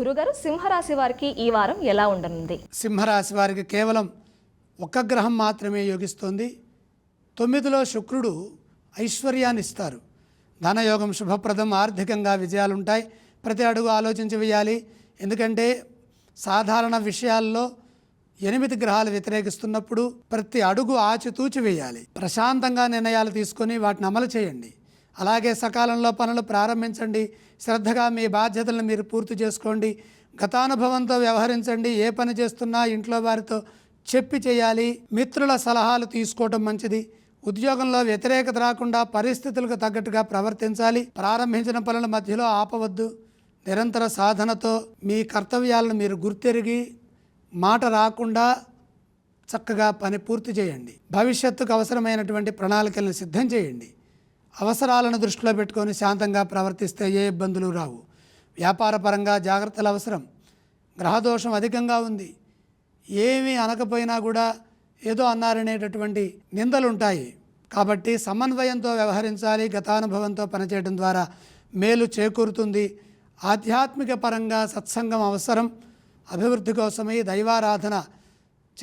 గురుగారు సింహరాశి వారికి ఈ వారం ఎలా ఉండనుంది? సింహరాశి వారికి కేవలం ఒక్క గ్రహం మాత్రమే యోగిస్తోంది. తొమ్మిదిలో శుక్రుడు ఐశ్వర్యాన్ని ఇస్తారు. ధనయోగం శుభప్రదం ఆర్థికంగా విజయాలుంటాయి. ప్రతి అడుగు ఆలోచించి వేయాలి ఎందుకంటే సాధారణ విషయాల్లో ఎనిమిది గ్రహాలు వ్యతిరేకిస్తున్నప్పుడు ప్రతి అడుగు ఆచితూచి వేయాలి ప్రశాంతంగా నిర్ణయాలు తీసుకొని వాటిని అమలు చేయండి. అలాగే సకాలంలో పనులు ప్రారంభించండి. శ్రద్ధగా మీ బాధ్యతలను మీరు పూర్తి చేసుకోండి. గతానుభవంతో వ్యవహరించండి. ఏ పని చేస్తున్నా ఇంట్లో వారితో చెప్పి చేయాలి. మిత్రుల సలహాలు తీసుకోవటం మంచిది. ఉద్యోగంలో వ్యతిరేకత రాకుండా పరిస్థితులకు తగ్గట్టుగా ప్రవర్తించాలి. ప్రారంభించిన పనుల మధ్యలో ఆపవద్దు. నిరంతర సాధనతో మీ కర్తవ్యాలను మీరు గుర్తెరిగి మాట రాకుండా చక్కగా పని పూర్తి చేయండి. భవిష్యత్తుకు అవసరమైనటువంటి ప్రణాళికలను సిద్ధం చేయండి. అవసరాలను దృష్టిలో పెట్టుకొని శాంతంగా ప్రవర్తిస్తే ఏ ఇబ్బందులు రావు. వ్యాపారపరంగా జాగ్రత్తలు అవసరం. గ్రహదోషం అధికంగా ఉంది. ఏమీ అనకపోయినా కూడా ఏదో అన్నారనేటటువంటి నిందలుంటాయి. కాబట్టి సమన్వయంతో వ్యవహరించాలి గతానుభవంతో పనిచేయడం ద్వారా మేలు చేకూరుతుంది. ఆధ్యాత్మిక పరంగా సత్సంగం అవసరం. అభివృద్ధి కోసమై దైవారాధన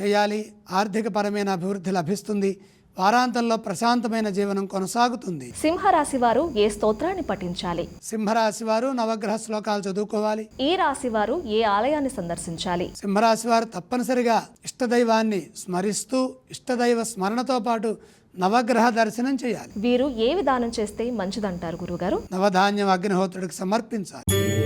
చేయాలి. ఆర్థికపరమైన అభివృద్ధి లభిస్తుంది. వారాంతంలో ప్రశాంతమైన జీవనం కొనసాగుతుంది. సింహరాశి వారు ఏ స్తోత్రాన్ని పఠించాలి? సింహరాశి వారు నవగ్రహ శ్లోకాలు చదువుకోవాలి. ఈ రాశి వారు ఏ ఆలయాన్ని సందర్శించాలి? సింహరాశి వారు తప్పనిసరిగా ఇష్టదైవాన్ని స్మరిస్తూ ఇష్టదైవ స్మరణతో పాటు నవగ్రహ దర్శనం చేయాలి. వీరు ఏ విధానం చేస్తే మంచిదంటారు గురుగారు? నవధాన్యం అగ్నిహోత్రుడికి సమర్పించాలి.